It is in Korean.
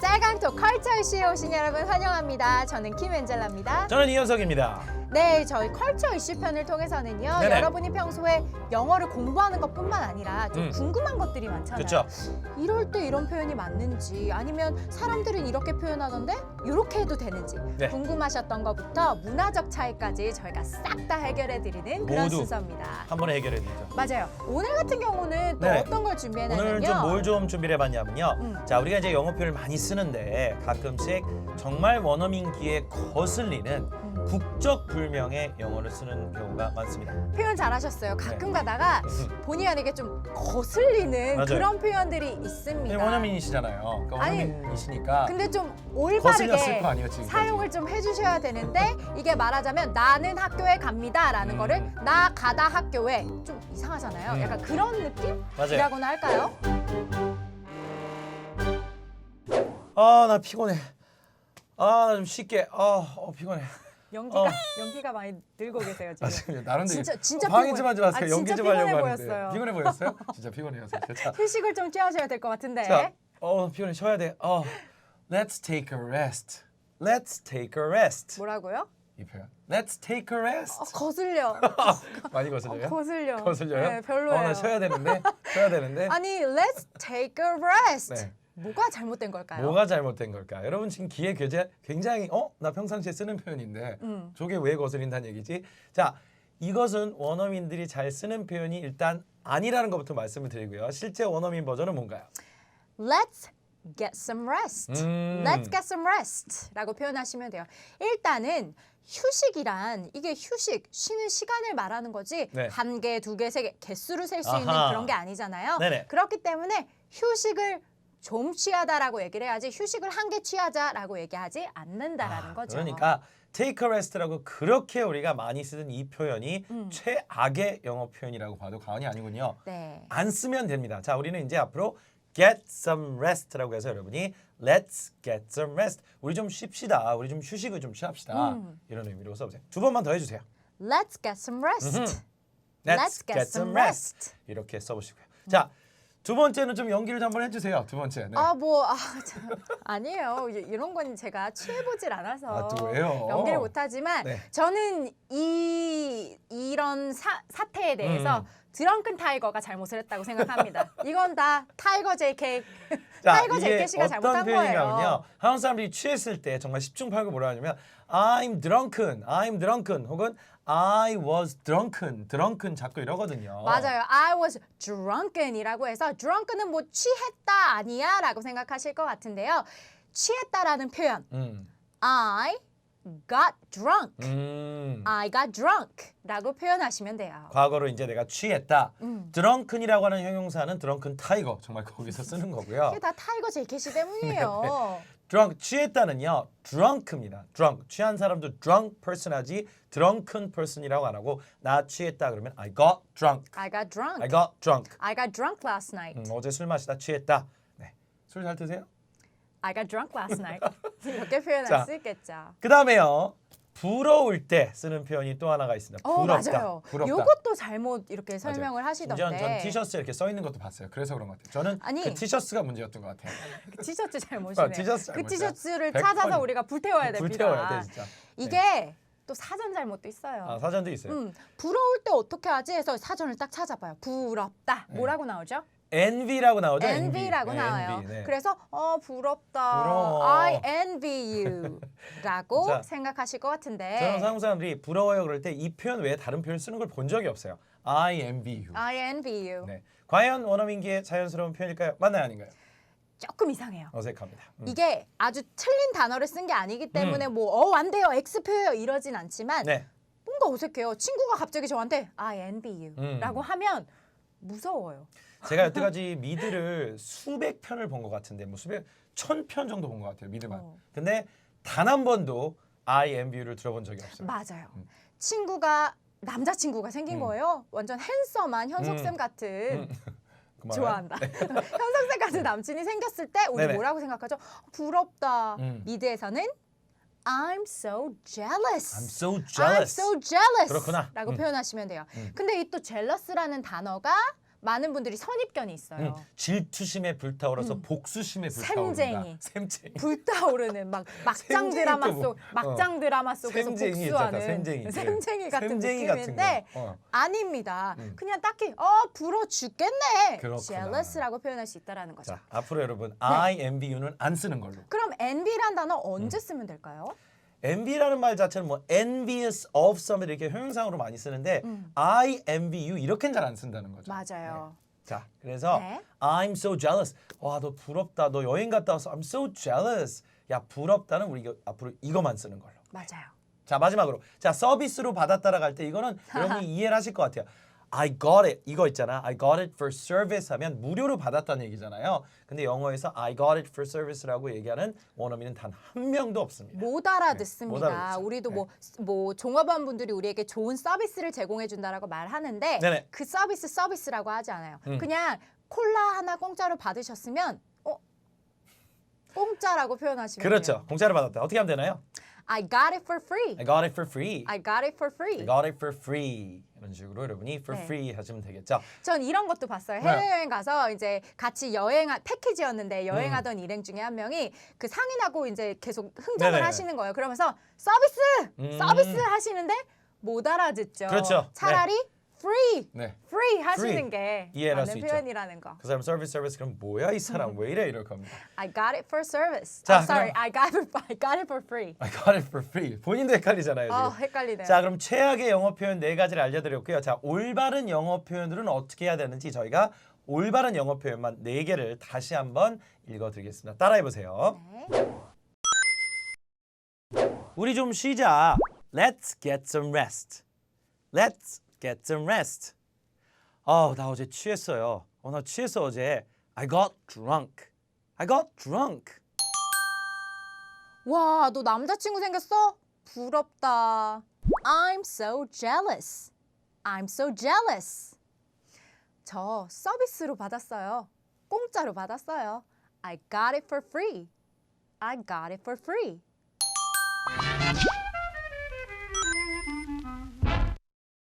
짤강톡 컬처 이슈에 오신 여러분 환영합니다. 저는 김엔젤라입니다. 저는 이현석입니다. 네, 저희 컬처 이슈 편을 통해서는요. 네네. 여러분이 평소에 영어를 공부하는 것뿐만 아니라 좀 음. 궁금한 것들이 많잖아요. 그렇죠? 이럴 때 이런 표현이 맞는지 아니면 사람들은 이렇게 표현하던데 이렇게 해도 되는지 네. 궁금하셨던 것부터 문화적 차이까지 저희가 싹 다 해결해 드리는 그런 모두. 순서입니다. 한 번에 해결해 드리죠. 맞아요. 오늘 같은 경우는 또 네. 어떤 걸 준비해 놨냐면요. 오늘 좀 뭘 좀 준비를 해봤냐면요. 음. 자, 우리가 이제 영어 표현을 많이 쓰 는데 가끔씩 정말 원어민기에 거슬리는 음. 국적 불명의 영어를 쓰는 경우가 많습니다. 표현 잘하셨어요. 가끔 가다가 음. 본의 아니게 좀 거슬리는 맞아요. 그런 표현들이 네, 있습니다. 원어민이시잖아요. 그러니까 아니, 원어민이시니까 근데 좀 거슬렸을 올바르게 거 아니에요, 지금. 사용을 좀 해주셔야 되는데 이게 말하자면 나는 학교에 갑니다라는 음. 거를 나 가다 학교에 좀 이상하잖아요. 음. 약간 그런 맞아요. 느낌이라고나 할까요? 아, 나 피곤해. 아, 나좀 쉽게. 아, 어, 피곤해. 연기가 어. 연기가 많이 늘고 계세요 지금. 아, 지금 나름대로 진짜- 진짜 방해 피곤해. 좀 하지 마세요. 아, 연기 진짜 좀 하려고 피곤해 하는데. 보였어요. 피곤해 보였어요? 진짜 피곤해요. 진짜. 자, 휴식을 좀 취하셔야 될 것 같은데. 자, 어 피곤해 쉬어야 돼. 어, let's take a rest. Let's take a rest. 뭐라고요? 이 표현. Let's take a rest. 어, 거슬려. 많이 거슬려요? 거슬려. 거슬려요? 네, 별로예요. 어, 나 쉬어야 되는데. 쉬어야 되는데. 아니, let's take a rest. 네. 뭐가 잘못된 걸까요? 뭐가 잘못된 걸까? 여러분 지금 귀에 괴제 굉장히 어? 나 평상시에 쓰는 표현인데 음. 저게 왜 거슬린다는 얘기지? 자, 이것은 원어민들이 잘 쓰는 표현이 일단 아니라는 것부터 말씀을 드리고요. 실제 원어민 버전은 뭔가요? Let's get some rest. 음. Let's get some rest라고 표현하시면 돼요. 일단은 휴식이란 이게 휴식, 쉬는 시간을 말하는 거지 네. 한 개, 두 개, 세 개 개수를 셀 수 있는 아하. 그런 게 아니잖아요. 네네. 그렇기 때문에 휴식을 좀 취하다라고 얘기를 해야지 휴식을 한 개 취하자라고 얘기하지 않는다라는 아, 거죠. 그러니까 take a rest라고 그렇게 우리가 많이 쓰는 이 표현이 음. 최악의 영어 표현이라고 봐도 과언이 아니군요. 네. 안 쓰면 됩니다. 자, 우리는 이제 앞으로 get some rest라고 해서 여러분이 let's get some rest. 우리 좀 쉽시다. 우리 좀 휴식을 좀 취합시다. 음. 이런 의미로 써보세요. 두 번만 더 해주세요. Let's get some rest. Let's, get, some rest. 이렇게 써보시고요. 자, 두 번째는 좀 연기를 좀 한번 해주세요. 두 번째. 네. 아, 뭐, 아, 참, 아니에요. 이- 이런 건 제가 취해보질 않아서 아, 또 왜요? 연기를 못하지만 네. 저는 이 이런 사, 사태에 대해서 음. 드렁큰 타이거가 잘못을 했다고 생각합니다. 이건 다 타이거 JK, 자, 타이거 이게 JK 씨가 어떤 잘못한 표현이냐면요. 거예요. 한국 사람들이 취했을 때 정말 십중팔구 뭐라 하냐면 I'm drunken, I'm drunken 혹은 I was drunken, drunken 자꾸 이러거든요. 맞아요. I was drunken이라고 해서 drunken은 뭐 취했다 아니야라고 생각하실 것 같은데요. 취했다라는 표현 음, I got drunk. 음. I got drunk라고 표현하시면 돼요. 과거로 이제 내가 취했다. 음. 드렁큰이라고 하는 형용사는 드렁큰 타이거 정말 거기서 쓰는 거고요. 이게 다 타이거 씨 때문이에요. drunk 취했다는요. drunk입니다. drunk 취한 사람도 drunk person 하지 drunken person이라고 안 하고 나 취했다 그러면 I got drunk. I got drunk. I got drunk. I got drunk last night. 음, 어제 술 마시다 취했다. 네. 술 잘 드세요? I got drunk last night. 이렇게 표현할 자. 수 있겠죠. 그 다음에요. 부러울 때 쓰는 표현이 또 하나가 있습니다. 어 부럽다. 맞아요. 부럽다. 이것도 잘못 이렇게 설명을 맞아요. 심지어 전 하시던데. 티셔츠에 이렇게 써 있는 것도 봤어요. 그래서 그런 것 같아요. 저는 아니. 그 티셔츠가 문제였던 것 같아요. 그 티셔츠 잘못이네. 아, 티셔츠 그 잘못이야. 티셔츠를 백 찾아서 번. 우리가 불태워야 됩니다. 불태워야 돼 진짜. 이게 또 사전 잘못도 있어요. 아, 사전도 있어요. 음, 부러울 때 어떻게 하지 해서 사전을 딱 찾아봐요. 부럽다. 네. 뭐라고 나오죠? Envy라고 나오죠. envy라고 envy. 나와요. envy, 네. 그래서 어 부럽다. 부러워. I envy you라고 자, 생각하실 것 같은데. 한국 사람들이 부러워요 그럴 때 이 표현 외에 다른 표현 쓰는 걸 본 적이 없어요. I envy you. I envy you. 네. 과연 원어민기의 자연스러운 표현일까요? 맞나요, 아닌가요? 조금 이상해요. 어색합니다. 음. 이게 아주 틀린 단어를 쓴 게 아니기 때문에 뭐 어 안 돼요 X 표요 이러진 않지만 네. 뭔가 어색해요. 친구가 갑자기 저한테 I envy 음. you라고 하면 무서워요. 제가 여태까지 미드를 수백 편을 본 것 같은데 뭐 수백 천 편 정도 본 것 같아요 미드만. 어. 근데 단 한 번도 I envy you를 들어본 적이 없어요. 맞아요. 음. 친구가 남자 친구가 생긴 음. 거예요. 완전 핸섬한 현석 쌤 음. 같은 그만해요. 좋아한다. 현석 쌤 같은 남친이 생겼을 때 우리 네네. 뭐라고 생각하죠? 부럽다. 음. 미드에서는 I'm so jealous. I'm so I'm jealous. so jealous. 그렇구나. 라고 음. 표현하시면 돼요. 음. 근데 이 또 jealous라는 단어가 많은 분들이 선입견이 있어요. 음, 질투심에 불타오르서 복수심에 불타오른다. 샘쟁이. 샘쟁이. 불타오르는 막 막장 샘쟁이 드라마 또 뭐- 속 막장 드라마 속에서 샘쟁이 복수하는 있잖아, 샘쟁이. 같은 샘쟁이 같은 느낌인데 거. 어. 아닙니다. 음. 그냥 딱히 어 부러 죽겠네. 그렇구나. jealous라고 표현할 수 있다라는 거죠. 자, 앞으로 여러분 I envy you는 안 쓰는 걸로. 그럼 envy란 단어 음. 언제 쓰면 될까요? Envy라는 말 자체는 뭐 envious of somebody 이렇게 형용사로 많이 쓰는데 I envy you 이렇게는 잘 안 쓴다는 거죠. 음. 맞아요. 자, 그래서 네. I'm so jealous. 와, 너 부럽다. 너 여행 갔다 와서 I'm so jealous. 야, 부럽다는 우리 이거, 앞으로 이거만 쓰는 걸로. 맞아요. 자, 마지막으로. 자, 서비스로 받았다라 갈 때 이거는 여러분이 이해를 하실 것 같아요. I got it. 이거 있잖아. I got it for service 하면 무료로 받았다는 얘기잖아요. 근데 영어에서 I got it for service라고 얘기하는 원어민은 단 한 명도 없습니다. 못 알아듣습니다. 네, 못 알아듣죠. 우리도 네. 뭐, 뭐 종업원 분들이 우리에게 좋은 서비스를 제공해 준다라고 말하는데 네네. 음. 그 서비스 서비스라고 하지 않아요. 그냥 콜라 하나 공짜로 받으셨으면 어 공짜라고 표현하시면 그렇죠. 공짜로 받았다. 어떻게 하면 되나요? I got it for free. I got it for free. I got it for free. I got it for free. 이런 식으로 여러분이 for 네. free 하시면 되겠죠. 전 이런 것도 봤어요. 네. 해외여행 가서 이제 같이 여행 패키지였는데 음. 여행하던 일행 중에 한 명이 그 상인하고 이제 계속 흥정을 네네. 하시는 거예요. 그러면서 서비스, 음. 서비스 하시는데 못 알아듣죠. 그렇죠. 차라리 free, 네. free 하시는 Free. 게 이해를 할수 맞는 있죠. 표현이라는 거. 그 사람 서비스 서비스 그럼 뭐야 이 사람 왜 이래 이럴 겁니다. I got it for service. 자, I'm sorry, 그럼- I got it, I got it for free. I got it for free. 본인도 헷갈리잖아요. 아, 지금. 헷갈리네요. 자, 그럼 최악의 영어 표현 네 가지를 알려드렸고요. 자, 올바른 영어 표현들은 어떻게 해야 되는지 저희가 올바른 영어 표현만 네 개를 다시 한번 읽어드리겠습니다. 따라해 보세요. 네. 우리 좀 쉬자. Let's get some rest. Let's get some rest. 어, 나 어제 취했어요. 어, 나 취했어 어제. I got drunk. I got drunk. 와, 너 남자친구 생겼어? 부럽다. I'm so jealous. I'm so jealous. 저 서비스로 받았어요. 공짜로 받았어요. I got it for free. I got it for free.